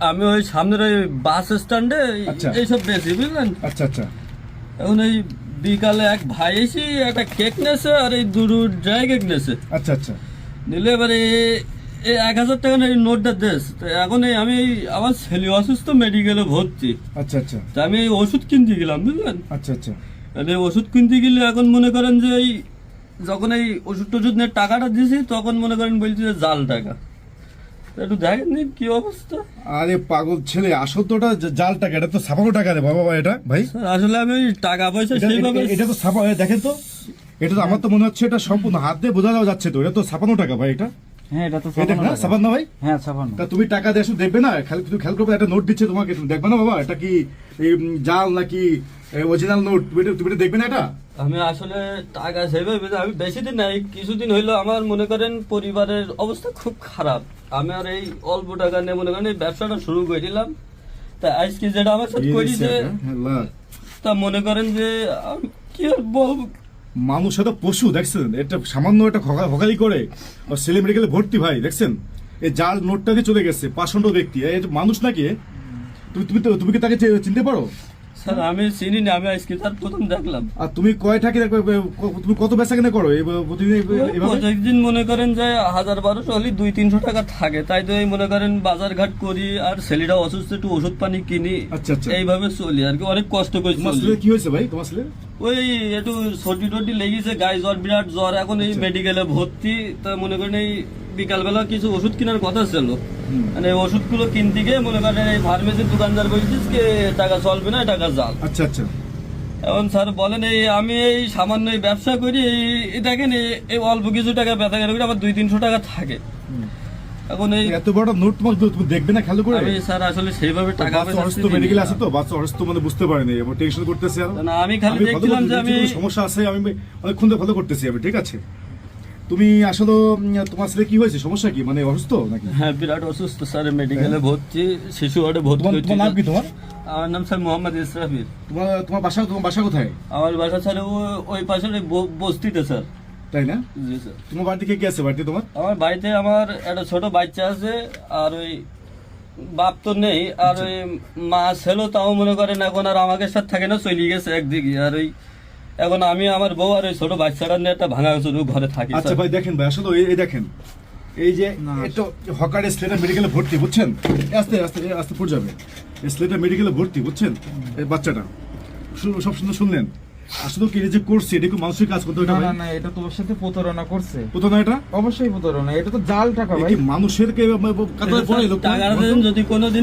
আমি ওই সামনের ওই বাস স্ট্যান্ডে আচ্ছা। এইসব বেশি বুঝলেন? আচ্ছা আচ্ছা। এখন এই বিকালে এক ভাই এসে একটা কেক নেছে আর এই দুটো ড্রাই কেক নেছে। আচ্ছা আচ্ছা। নিলে এবারে এই এক হাজার টাকা এই নোটটা দেশ তো এখন এই আমি আমার ছেলে অসুস্থ মেডিকেলে ভর্তি। আচ্ছা আচ্ছা। তা আমি এই ওষুধ কিনতে গেলাম বুঝলেন? আচ্ছা আচ্ছা। আর এই ওষুধ কিনতে গেলে এখন মনে করেন যে এই যখন এই ওষুধ টষুধ নিয়ে টাকাটা দিয়েছি তখন মনে করেন বলছি যে জাল টাকা। একটু দেখেন কি অবস্থা। আরে পাগল ছেলে আসল তো ওটা জাল টাকা এটা তো ছাপানো টাকা রে বাবা এটা ভাই। আসলে আমি টাকা পয়সা সেইভাবে এটা- এটা তো ছাপা দেখেন তো। এটা তো আমার তো মনে হচ্ছে এটা সম্পূর্ণ হাত দিয়ে বোঝা যাওয়া যাচ্ছে তো এটা তো ছাপানো টাকা ভাই এটা। হ্যাঁ এটা তো ছাপানো ভাই? হ্যাঁ ছাপানো। তা তুমি টাকা দিয়ে দেখবে না? খালি তুমি খেয়াল করবে একটা নোট দিচ্ছে তোমাকে তুমি দেখবে না বাবা? এটা কি জাল নাকি অরিজিনাল নোট তুমি তুমি এটা দেখবে না এটা? আমি আসলে টাকা সেইভাবে আমি বেশি দিন নাই কিছুদিন হইল আমার মনে করেন পরিবারের অবস্থা খুব খারাপ। আমি আর এই অল্প টাকা নিয়ে মনে করেন এই ব্যবসাটা শুরু করে দিলাম। তা আজকে যেটা আমার সাথে রিক্সা, হ্যাঁ। তা মনে করেন যে কি আর বলব? মানুষ তো পশু দেখছেন? এটা সামান্য একটা হকা- হকারি করে। আর ছেলে মেডিকেলে ভর্তি ভাই দেখছেন? এই জাল নোটটা দিয়ে চলে গেছে পাষণ্ড ব্যক্তি। এই মানুষ নাকি? তুমি তুমি তো তুমি কি তাকে চিনতে পারো? স্যার আমি চিনি না আমি আজকে তার প্রথম দেখলাম। আর তুমি কয় টাকা তুমি কত বেচা কেনা করো? প্রতিদিন প্রত্যেকদিন মনে করেন যে হাজার বারোশো হলে দুই তিনশো টাকা থাকে। তাই তো এই মনে করেন বাজার ঘাট করি আর ছেলেটা অসুস্থ একটু ওষুধ পানি কিনি। আচ্ছা, আচ্ছা। এইভাবে চলি আর কি অনেক কষ্ট করে কি হয়েছে ভাই? তোমার ছেলে? ওই একটু সর্দি টর্দি লেগেছে গায়ে জ্বর বিরাট জ্বর। এখন এই মেডিকেলে ভর্তি। তা মনে করেন এই বিকালবেলা কিছু ওষুধ কেনার কথা ছিল। মানে ওষুধগুলো কিনতে গিয়ে মনে করেন এই ফার্মেসির দোকানদার বলছিস টাকা চলবে না টাকা জাল আচ্ছা আচ্ছা। এখন স্যার বলেন এই আমি এই সামান্য এই ব্যবসা করি এই- দেখেন এই- অল্প কিছু টাকা ব্যথা কেন আমার দুই তিনশো টাকা থাকে। এখন এই এত বড় নোট তোমার দেখবে না খেয়াল করে? আমি স্যার আসলে সেইভাবে টাকা অসুস্থ মেডিকেল আছে তো? বাচ্চা অসুস্থ মানে বুঝতে পারেনি এবং টেনশন করতেছে আর। না, আমি খালি দেখছিলাম যে আমি সমস্যা আছে? আমি অনেকক্ষণ ধরে ফলো করতেছি আমি ঠিক আছে? তুমি আসলে তোমার ছেলে কি হয়েছে? সমস্যা কি? মানে অসুস্থ নাকি? হ্যাঁ বিরাট অসুস্থ স্যার মেডিকেলে ভর্তি শিশু ওয়ার্ডে ভর্তি তোমার নাম কি তোমার? আমার নাম স্যার মোহাম্মদ ইসরাফিল তোমার তোমার বাসা তোমার বাসা কোথায়? আমার বাসা স্যার ওই পাশের বস্তিতে স্যার। তাই না? জি স্যার। তোমার বাড়িতে কে কে আছে? বাড়িতে তোমার? আমার বাড়িতে আমার একটা ছোট বাচ্চা আছে আর ওই বাপ তো নেই আর ওই মা ছিল তাও মনে করেন এখন আর আমাকে সাথে থাকে না চলে গেছে একদিকে। আর ওই এখন আমি আমার বউ আর ওই ছোট বাচ্চাটা নিয়ে একটা ভাঙা চুরু ঘরে থাকি আচ্ছা ভাই দেখেন ভাই আসলে এই- দেখেন এই যে। এটা হকারে স্লেটার মেডিকেলে ভর্তি বুঝছেন? আস্তে আস্তে আস্তে পড়ে যাবে। স্লেটার মেডিকেলে ভর্তি বুঝছেন? এই বাচ্চাটা। সব সুন্দর শুনলেন? আসলে কি এই যে করছে এটা কি মানুষের কাজ করতে না ওটা না এটা তোর সাথে প্রতারণা করছে। কোথাও এটা? অবশ্যই প্রতারণা এটা তো জাল টাকা ভাই। মানুষের কে কাতারে পড়ে লোক যদি কোনোদিন